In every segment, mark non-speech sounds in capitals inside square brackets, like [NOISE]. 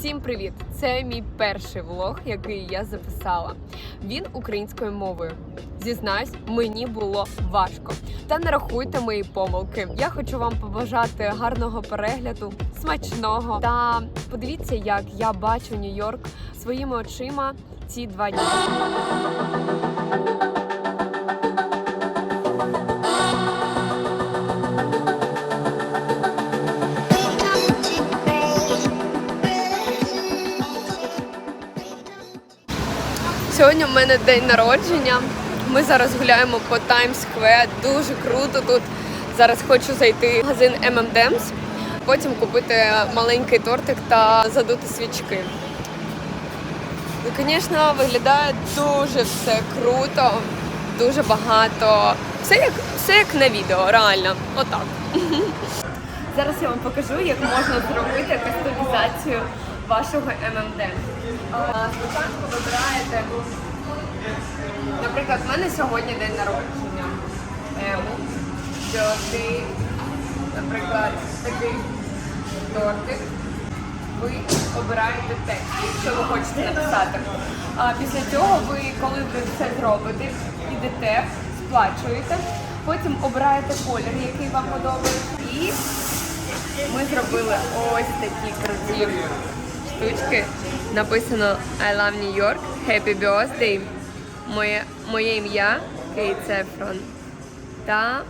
Всім привіт! Це мій перший влог, який я записала. Він українською мовою. Зізнаюсь, мені було важко. Та не рахуйте мої помилки. Я хочу вам побажати гарного перегляду, смачного. Та подивіться, як я бачу Нью-Йорк своїми очима ці два дні. Сьогодні в мене день народження. Ми зараз гуляємо по Square. Дуже круто тут. Зараз хочу зайти в магазин M&M's, потім купити маленький тортик та задути свічки. Ну, звісно, виглядає дуже все круто, дуже багато. Все як, все як на відео, реально. Отак. [LAUGHS] Зараз я вам покажу, як можна зробити кастомізацію вашого M&M. Спочатку вибираєте, наприклад, в мене сьогодні день народження. М, birthday, наприклад, такий тортик. Ви обираєте текст, що ви хочете написати. А після цього ви, коли ви це зробите, йдете, сплачуєте, потім обираєте колір, який вам подобається, і ми зробили ось такі круті штучки. Написано I love New York, Happy Birthday. Моє, моє ім'я Кейт Сефрон. Та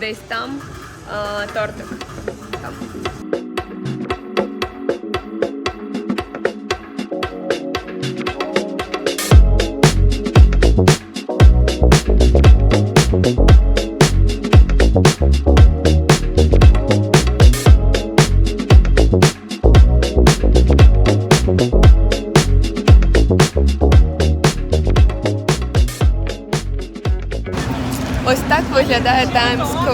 десь там а, тортик. Там.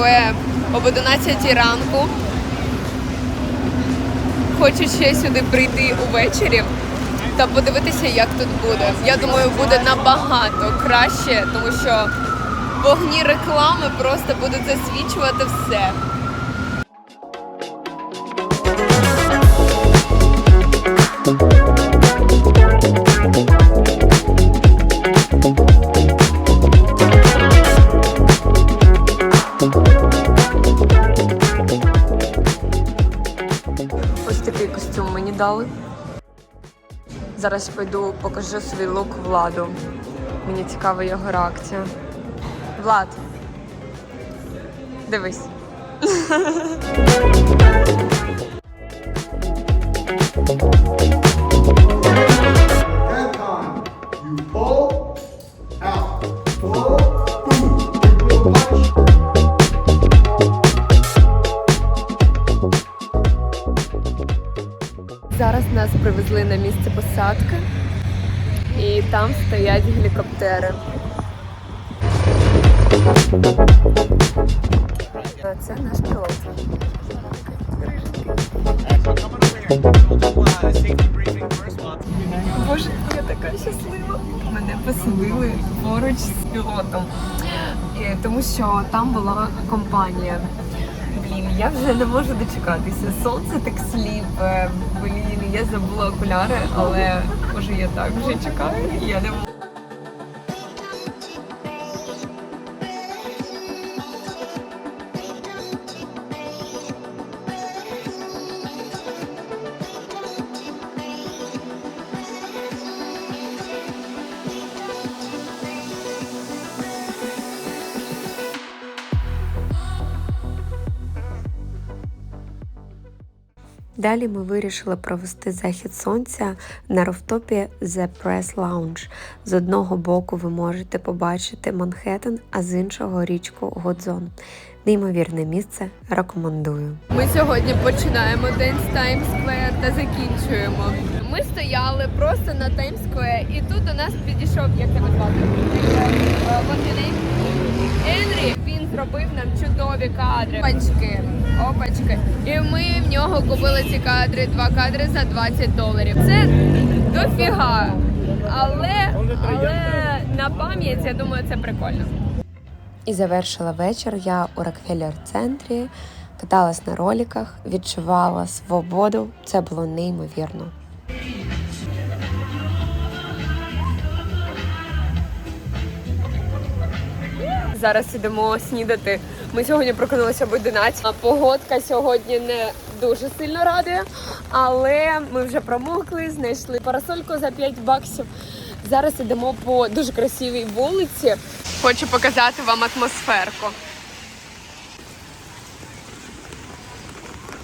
Square об 11 ранку. Хочу ще сюди прийти увечері та подивитися, як тут буде. Я думаю, буде набагато краще, тому що вогні реклами просто будуть засвічувати все. Ось Зараз пойду покажу свій лук владу. Мені цікава його реакція. Влад. Дивись. [LAUGHS] Зараз нас привезли на місце посадки, і там стоять гелікоптери. А це наш пілот. Боже, я така щаслива. Мене посадили поруч з пілотом, тому що там була компанія. Блін, я вже не можу дочекатися. Сонце так сліпе. Блін, я забула окуляри, але може я так вже чекаю. Я не Далі ми вирішили провести захід сонця на рофтопі The Press Lounge. З одного боку ви можете побачити Манхеттен, а з іншого річку Годзон. Неймовірне місце рекомендую. Ми сьогодні починаємо день з Square та закінчуємо. Ми стояли просто на Square і тут до нас підійшов, як тебе звати? Е, what's your name? Енрі. Він зробив нам чудові кадри. Опачки, опачки. І ми в нього купили ці кадри, два кадри за 20 доларів. Це дофіга. Але, але на пам'ять, я думаю, це прикольно. І завершила вечір я у Рокфеллер центрі, каталась на роліках, відчувала свободу. Це було неймовірно. Зараз ідемо снідати. Ми сьогодні прокинулися об 11. Погодка сьогодні не дуже сильно радує, але ми вже промокли, знайшли парасольку за 5 баксів. Зараз ідемо по дуже красивій вулиці. Хочу показати вам атмосферку.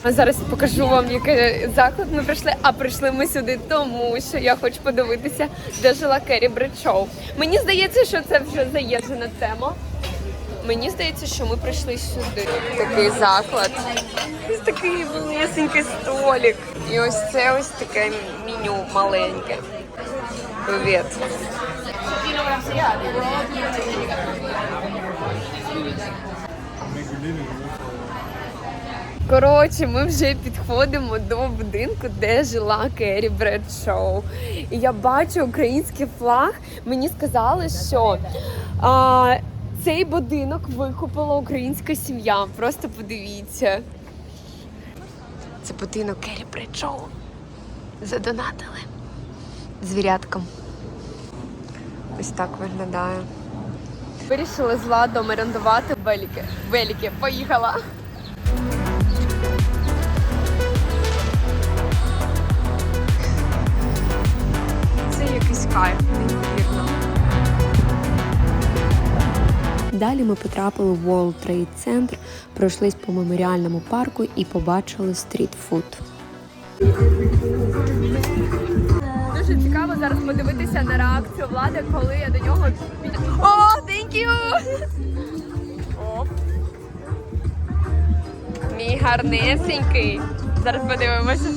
Зараз покажу вам, який заклад ми прийшли. А прийшли ми сюди, тому що я хочу подивитися, де жила Керрі Бредшоу. Мені здається, що це вже заїжджена тема. Мені здається, що ми прийшли сюди. Такий заклад. Ось такий великий столик. І ось це ось таке меню маленьке. Привіт. Коротше, ми вже підходимо до будинку, де жила Керрі Бредшоу. І я бачу український флаг. Мені сказали, що а, цей будинок викупила українська сім'я. Просто подивіться. Це будинок Керрі Бредшоу. Задонатили. Звірятком. Ось так виглядає. Вирішили з ладом орендувати велики. Велики. Поїхала. Це якийсь кайф, Далі ми потрапили в World Trade Center, пройшлись по меморіальному парку і побачили стрітфуд. Дуже цікаво зараз подивитися на реакцію влади, коли я до нього. О, thank you! Мій гарнесенький. Зараз подивимося.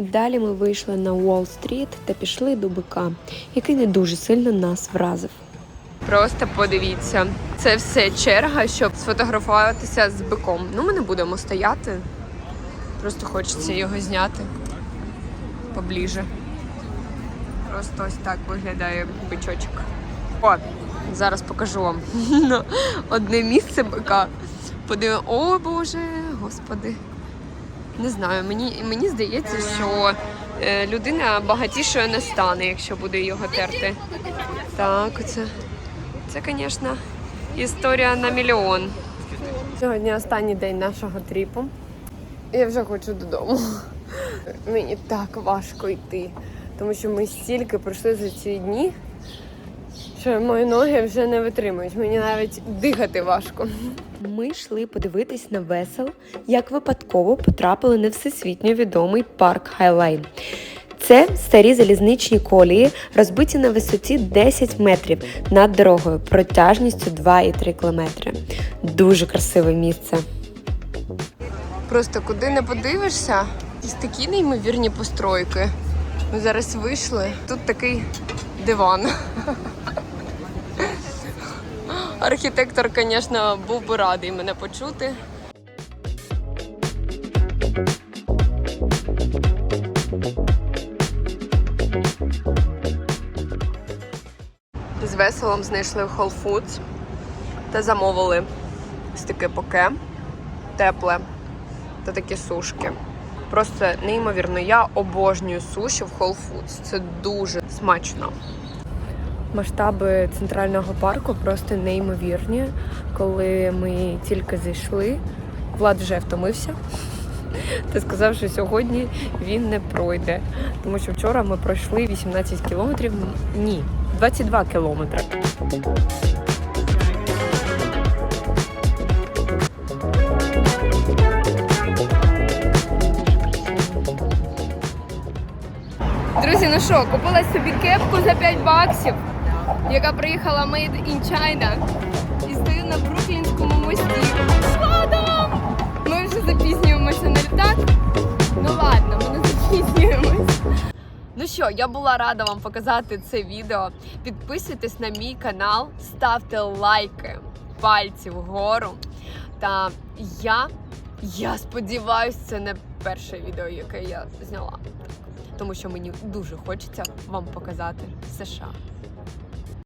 Далі ми вийшли на Уолл-стріт та пішли до бика, який не дуже сильно нас вразив. Просто подивіться. Це все черга, щоб сфотографуватися з биком. Ну, ми не будемо стояти. Просто хочеться його зняти поближе. Просто ось так виглядає бичочок. О, зараз покажу вам [LAUGHS] одне місце бика. Подивимо. О Боже, господи. Не знаю, мені, мені здається, що е, людина багатішою не стане, якщо буде його терти. Так, оце. Це, звісно, історія на мільйон. Сьогодні останній день нашого тріпу. Я вже хочу додому. Мені так важко йти, тому що ми стільки пройшли за ці дні, що мої ноги вже не витримують. Мені навіть дихати важко. Ми йшли подивитись на весел, як випадково потрапили на всесвітньо відомий парк Хайлайн. Це старі залізничні колії, розбиті на висоті 10 метрів над дорогою протяжністю 2,3 кілометри. Дуже красиве місце. Просто куди не подивишся, якісь такі неймовірні постройки. Ми зараз вийшли. Тут такий диван. Архітектор, звісно, був би радий мене почути. З веселом знайшли Whole Foods та замовили таке поке тепле та такі сушки. Просто неймовірно. Я обожнюю суші в Whole Foods. Це дуже смачно. Масштаби центрального парку просто неймовірні. Коли ми тільки зайшли, Влад вже втомився. Та сказав, що сьогодні він не пройде. Тому що вчора ми пройшли 18 кілометрів. Ні, 22 кілометри. Друзі, ну що, купила собі кепку за 5 баксів, яка приїхала Made in China. І стою на Бруклінському мості. з Владом! Ми вже запізнюємося на літак. Ну ладно, ми не запізнюємось. Ну що, я була рада вам показати це відео. Підписуйтесь на мій канал, ставте лайки, пальці вгору. Та я, я сподіваюся, це не перше відео, яке я зняла. Тому що мені дуже хочеться вам показати США.